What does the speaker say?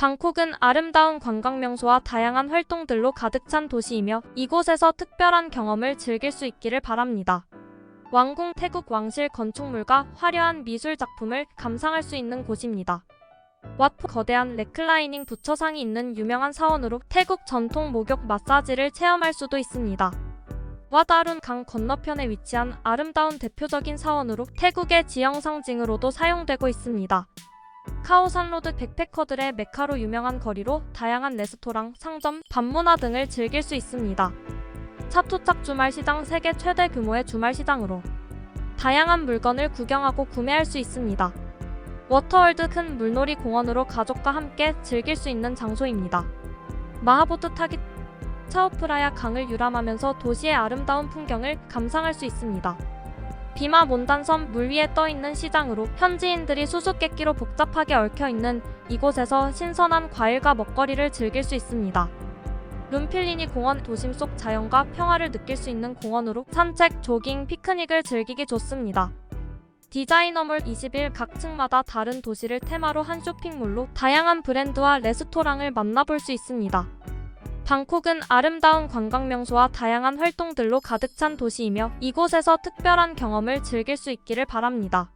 방콕은 아름다운 관광 명소와 다양한 활동들로 가득 찬 도시이며 이곳에서 특별한 경험을 즐길 수 있기를 바랍니다. 왕궁 태국 왕실 건축물과 화려한 미술 작품을 감상할 수 있는 곳입니다. 왓포 거대한 레클라이닝 부처상이 있는 유명한 사원으로 태국 전통 목욕 마사지를 체험할 수도 있습니다. 와다룬 강 건너편에 위치한 아름다운 대표적인 사원으로 태국의 지형 상징으로도 사용되고 있습니다. 카오산로드 백패커들의 메카로 유명한 거리로 다양한 레스토랑, 상점, 밤문화 등을 즐길 수 있습니다. 차토착 주말시장 세계 최대 규모의 주말시장으로 다양한 물건을 구경하고 구매할 수 있습니다. 워터월드 큰 물놀이 공원으로 가족과 함께 즐길 수 있는 장소입니다. 마하보트 타기 차오프라야 강을 유람하면서 도시의 아름다운 풍경을 감상할 수 있습니다. 비마 몬단섬 물 위에 떠 있는 시장으로 현지인들이 수수께끼로 복잡하게 얽혀 있는 이곳에서 신선한 과일과 먹거리를 즐길 수 있습니다. 룸필리니 공원 도심 속 자연과 평화를 느낄 수 있는 공원으로 산책, 조깅, 피크닉을 즐기기 좋습니다. 디자이너몰 21 각 층마다 다른 도시를 테마로 한 쇼핑몰로 다양한 브랜드와 레스토랑을 만나볼 수 있습니다. 방콕은 아름다운 관광 명소와 다양한 활동들로 가득 찬 도시이며 이곳에서 특별한 경험을 즐길 수 있기를 바랍니다.